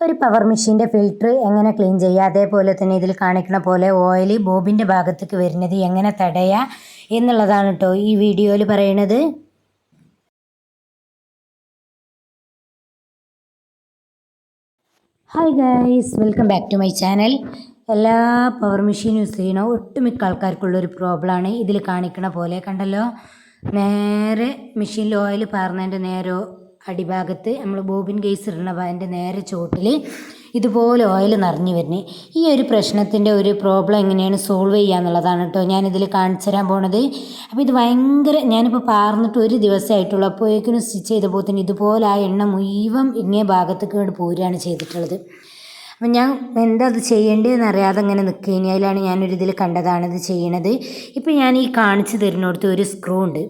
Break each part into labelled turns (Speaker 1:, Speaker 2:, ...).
Speaker 1: ഒരു പവർ മെഷീന്റെ ഫിൽറ്റർ എങ്ങനെ ക്ലീൻ ചെയ്യുക? അതേപോലെ തന്നെ ഇതിൽ കാണിക്കുന്ന പോലെ ഓയിൽ ബോബിന്റെ ഭാഗത്തേക്ക് വരുന്നത് എങ്ങനെ തടയുക എന്നുള്ളതാണ് കേട്ടോ ഈ വീഡിയോയിൽ പറയുന്നത്. Hi guys welcome back to my channel എല്ലാ പവർ മെഷീൻ യൂസ് ചെയ്യണോ ഒട്ടുമിക്ക ആൾക്കാർക്കുള്ളൊരു പ്രോബ്ലമാണ് ഇതിൽ കാണിക്കണ പോലെ കണ്ടല്ലോ നേരെ മെഷീനിൽ ഓയിൽ പാർന്നതിന്റെ നേരെ അടിഭാഗത്ത് നമ്മൾ ബോബിൻ കേസ് ഇടണ അതിന്റെ നേരെ ചോട്ടിൽ ഇതുപോലെ ഓയിൽ നിറഞ്ഞു വരുന്നത് ഈ ഒരു പ്രശ്നത്തിന്റെ ഒരു പ്രോബ്ലം എങ്ങനെയാണ് സോൾവ് ചെയ്യുക എന്നുള്ളതാണ് കേട്ടോ ഞാനിതിൽ കാണിച്ചു തരാൻ പോണത്. അപ്പോൾ ഇത് ഭയങ്കര ഞാനിപ്പോൾ പാർന്നിട്ട് ഒരു ദിവസമായിട്ടുള്ളൂ അപ്പോഴേക്കിനും സ്റ്റിച്ച് ചെയ്തപ്പോൾ തന്നെ ഇതുപോലെ ആ എണ്ണ മുഴുവൻ ഇങ്ങേ ഭാഗത്തേക്ക് കൊണ്ട് പോരുകയാണ് ചെയ്തിട്ടുള്ളത്. അപ്പം ഞാൻ എന്താ അത് ചെയ്യേണ്ടതെന്ന് അറിയാതെ അങ്ങനെ നിൽക്കുക കഴിഞ്ഞാലാണ് ഞാനൊരിതിൽ കണ്ടതാണ് ഇത് ചെയ്യണത്. ഇപ്പം ഞാൻ ഈ കാണിച്ചു തരുന്നിടത്ത് ഒരു സ്ക്രൂ ഉണ്ട്.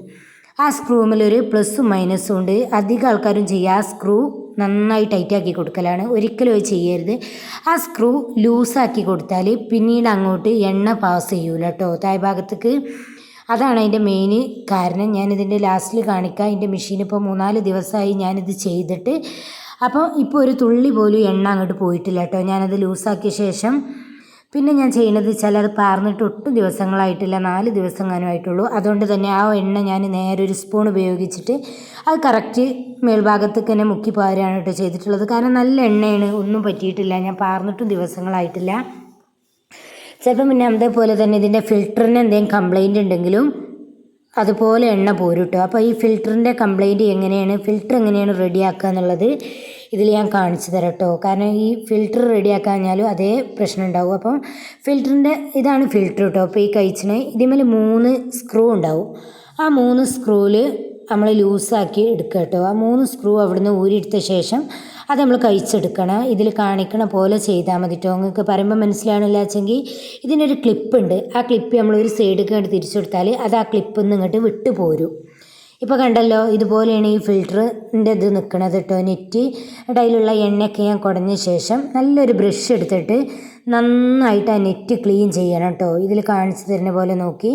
Speaker 1: ആ സ്ക്രൂമിലൊരു പ്ലസ്സും മൈനസും ഉണ്ട്. അധികം ആൾക്കാരും ചെയ്യുക ആ സ്ക്രൂ നന്നായി ടൈറ്റാക്കി കൊടുക്കലാണ്. ഒരിക്കലും അത് ചെയ്യരുത്. ആ സ്ക്രൂ ലൂസാക്കി കൊടുത്താൽ പിന്നീട് അങ്ങോട്ട് എണ്ണ പാസ് ചെയ്യൂല കേട്ടോ താഴ്ഭാഗത്തേക്ക്. അതാണ് അതിന്റെ മെയിൻ കാരണം. ഞാനിതിന്റെ ലാസ്റ്റിൽ കാണിക്കുക അതിന്റെ മെഷീൻ ഇപ്പോൾ മൂന്നാൽ ദിവസമായി ഞാനിത് ചെയ്തിട്ട്. അപ്പോൾ ഇപ്പോൾ ഒരു തുള്ളി പോലും എണ്ണ അങ്ങോട്ട് പോയിട്ടില്ല കേട്ടോ ഞാനത് ലൂസാക്കിയ ശേഷം പിന്നെ ഞാൻ ചെയ്യുന്നത് വെച്ചാൽ അത് പാർന്നിട്ട് ഒട്ടും ദിവസങ്ങളായിട്ടില്ല. നാല് ദിവസങ്ങാനുമായിട്ടുള്ളൂ. അതുകൊണ്ട് തന്നെ ആ എണ്ണ ഞാൻ നേരെ ഒരു സ്പൂൺ ഉപയോഗിച്ചിട്ട് അത് കറക്റ്റ് മേൽഭാഗത്തേക്ക് തന്നെ മുക്കി പോരാണ് കേട്ടോ ചെയ്തിട്ടുള്ളത്. കാരണം നല്ല എണ്ണയാണ്. ഒന്നും പറ്റിയിട്ടില്ല. ഞാൻ പാർന്നിട്ടും ദിവസങ്ങളായിട്ടില്ല. ചിലപ്പം പിന്നെ അതേപോലെ തന്നെ ഇതിന്റെ ഫിൽറ്ററിന് എന്തെങ്കിലും കംപ്ലൈന്റ് ഉണ്ടെങ്കിലും അതുപോലെ എണ്ണ പോരുട്ടോ. അപ്പോൾ ഈ ഫിൽറ്ററിന്റെ കംപ്ലൈന്റ് എങ്ങനെയാണ്? ഫിൽറ്റർ എങ്ങനെയാണ് റെഡിയാക്കുക എന്നുള്ളത് ഇതിൽ ഞാൻ കാണിച്ചു തരട്ടോ. കാരണം ഈ ഫിൽറ്റർ റെഡിയാക്കാഞ്ഞാലും അതേ പ്രശ്നം ഉണ്ടാവും. അപ്പം ഫിൽറ്ററിന്റെ ഇതാണ് ഫിൽറ്റർ കേട്ടോ അപ്പോൾ ഈ കഴിച്ചിന് ഇതിന്മേൽ മൂന്ന് സ്ക്രൂ ഉണ്ടാവും. ആ മൂന്ന് സ്ക്രൂവിൽ നമ്മൾ ലൂസാക്കി എടുക്കുക കേട്ടോ. ആ മൂന്ന് സ്ക്രൂ അവിടുന്ന് ഊരിയെടുത്ത ശേഷം അത് നമ്മൾ കഴിച്ചെടുക്കണം. ഇതിൽ കാണിക്കണ പോലെ ചെയ്താൽ മതി കേട്ടോ. നിങ്ങൾക്ക് പറയുമ്പോൾ മനസ്സിലാവണില്ല വെച്ചെങ്കിൽ ഇതിനൊരു ക്ലിപ്പ് ഉണ്ട്. ആ ക്ലിപ്പ് നമ്മൾ ഒരു സൈഡിലേക്ക് കണ്ട് തിരിച്ചു കൊടുത്താൽ അത് ആ ക്ലിപ്പ് നിന്ന് ഇങ്ങോട്ട് വിട്ടു പോരും. ഇപ്പോൾ കണ്ടല്ലോ ഇതുപോലെയാണ് ഈ ഫിൽറ്ററിന്റെ ഇത് നിൽക്കണത് കേട്ടോ. നെറ്റ് അതിലുള്ള എണ്ണയൊക്കെ ഞാൻ കുടഞ്ഞ ശേഷം നല്ലൊരു ബ്രഷ് എടുത്തിട്ട് നന്നായിട്ട് ആ നെറ്റ് ക്ലീൻ ചെയ്യണം കേട്ടോ ഇതിൽ കാണിച്ചു തരുന്ന പോലെ നോക്കി.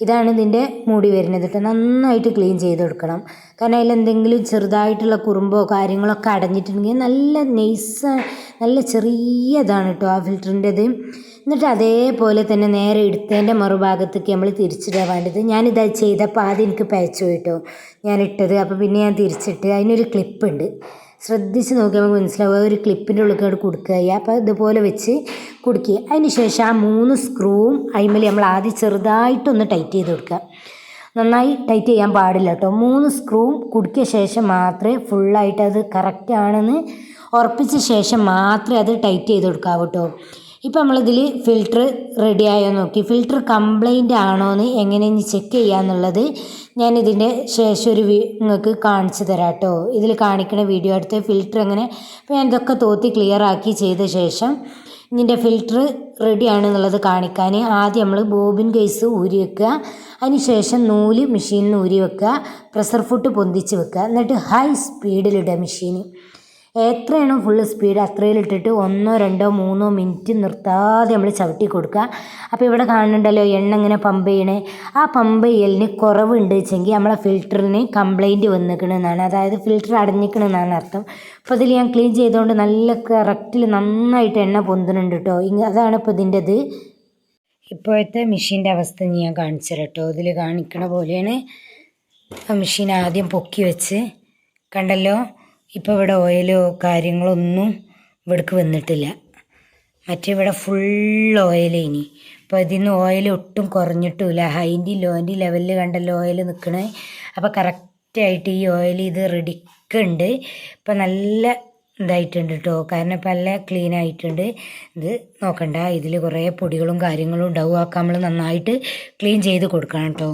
Speaker 1: ഇതാണ് ഇതിന്റെ മുടി വരുന്നത് കേട്ടോ നന്നായിട്ട് ക്ലീൻ ചെയ്ത് കൊടുക്കണം. കാരണം അതിൽ എന്തെങ്കിലും ചെറുതായിട്ടുള്ള കുറുമ്പോ കാര്യങ്ങളൊക്കെ അടഞ്ഞിട്ടുണ്ടെങ്കിൽ നല്ല നെയ്സ് നല്ല ചെറിയതാണ് കേട്ടോ ആ ഫിൽറ്ററിന്റെത്. എന്നിട്ട് അതേപോലെ തന്നെ നേരെ എടുത്തതിന്റെ മറുഭാഗത്തേക്ക് നമ്മൾ തിരിച്ചിടാൻ വേണ്ടത് ഞാനിത് ചെയ്തപ്പോൾ ആദ്യം എനിക്ക് പയച്ചു പോയിട്ടോ ഞാൻ ഇട്ടത് അപ്പോൾ പിന്നെ ഞാൻ തിരിച്ചിട്ട് അതിനൊരു ക്ലിപ്പ് ഉണ്ട് ശ്രദ്ധിച്ച് നോക്കിയാൽ നമുക്ക് മനസ്സിലാവുക. ഒരു ക്ലിപ്പിന്റെ ഉള്ളിൽ കൊടുക്കുക. അപ്പോൾ ഇതുപോലെ വെച്ച് കുടുക്കുക അതിന് ശേഷം ആ മൂന്ന് സ്ക്രൂവും അതിമേൽ നമ്മൾ ആദ്യം ചെറുതായിട്ടൊന്ന് ടൈറ്റ് ചെയ്ത് കൊടുക്കുക. നന്നായി ടൈറ്റ് ചെയ്യാൻ പാടില്ല കേട്ടോ. മൂന്ന് സ്ക്രൂവും കുടുക്കിയ ശേഷം മാത്രമേ ഫുള്ളായിട്ട് അത് കറക്റ്റ് ആണെന്ന് ഉറപ്പിച്ച ശേഷം മാത്രമേ അത് ടൈറ്റ് ചെയ്ത് കൊടുക്കാവൂ കേട്ടോ. ഇപ്പം നമ്മളിതിൽ ഫിൽറ്റർ റെഡി ആയോ നോക്കി. ഫിൽറ്റർ കംപ്ലൈന്റ് ആണോ എന്ന് എങ്ങനെയെന്ന് ചെക്ക് ചെയ്യാന്നുള്ളത് ഞാൻ ഇതിന്റെ ശേഷം ഒരു നിങ്ങൾക്ക് കാണിച്ചു തരാം കേട്ടോ ഇതിൽ കാണിക്കുന്ന വീഡിയോ എടുത്ത് ഫിൽറ്റർ എങ്ങനെ അപ്പോൾ ഞാൻ ഇതൊക്കെ തോത്തി ക്ലിയർ ആക്കി ചെയ്ത ശേഷം ഇതിന്റെ ഫിൽറ്റർ റെഡി ആണെന്നുള്ളത് കാണിക്കാൻ ആദ്യം നമ്മൾ ബോബിൻ കേസ് ഊരി വെക്കുക. അതിനുശേഷം നൂൽ മെഷീനിൽ ഊരി വെക്കുക. പ്രഷർ ഫുട്ട് പൊന്തിച്ച് വെക്കുക. എന്നിട്ട് ഹൈ സ്പീഡിലിടുക മെഷീൻ എത്രയാണോ ഫുള്ള് സ്പീഡ് അത്രയിലിട്ടിട്ട് ഒന്നോ രണ്ടോ മൂന്നോ മിനിറ്റ് നിർത്താതെ നമ്മൾ ചവിട്ടി കൊടുക്കുക അപ്പോൾ ഇവിടെ കാണുന്നുണ്ടല്ലോ എണ്ണ ഇങ്ങനെ പമ്പ് ചെയ്യണേ. ആ പമ്പ് ചെയ്യലിന് കുറവുണ്ട് വെച്ചെങ്കിൽ നമ്മളെ ഫിൽറ്ററിന് കംപ്ലൈന്റ് വന്നിക്കണമെന്നാണ് അതായത് ഫിൽറ്റർ അടഞ്ഞിക്കണമെന്നാണ് അർത്ഥം. അപ്പോൾ ഇതിൽ ഞാൻ ക്ലീൻ ചെയ്തുകൊണ്ട് നല്ല കറക്റ്റിൽ നന്നായിട്ട് എണ്ണ പൊന്തുന്നുണ്ട് കേട്ടോ അതാണ് ഇപ്പോൾ ഇതിന്റെ ഇത് ഇപ്പോഴത്തെ മെഷീന്റെ അവസ്ഥ ഞാൻ കാണിച്ചു കേട്ടോ ഇതിൽ കാണിക്കണ പോലെയാണ്. ആ മെഷീൻ ആദ്യം പൊക്കി വെച്ച്. കണ്ടല്ലോ? ഇപ്പോൾ ഇവിടെ ഓയിലോ കാര്യങ്ങളൊന്നും ഇവിടേക്ക് വന്നിട്ടില്ല. മറ്റേ ഇവിടെ ഫുൾ ഓയിൽ ഇനി അപ്പോൾ നിന്ന് ഓയിൽ ഒട്ടും കുറഞ്ഞിട്ടുമില്ല ഹൈന്റെ ലോന്റെ ലെവലിൽ കണ്ടല്ലോ ഓയിൽ നിൽക്കണേ അപ്പോൾ കറക്റ്റായിട്ട് ഈ ഓയിൽ ഇത് റെഡിക്കുണ്ട് ഇപ്പം നല്ല ഇതായിട്ടുണ്ട് കേട്ടോ കാരണം ഇപ്പം നല്ല ക്ലീൻ ആയിട്ടുണ്ട്. ഇത് നോക്കണ്ട. ഇതിൽ കുറേ പൊടികളും കാര്യങ്ങളും ഉണ്ടാവും. ആക്കാൻ നമ്മൾ നന്നായിട്ട് ക്ലീൻ ചെയ്ത് കൊടുക്കണം കേട്ടോ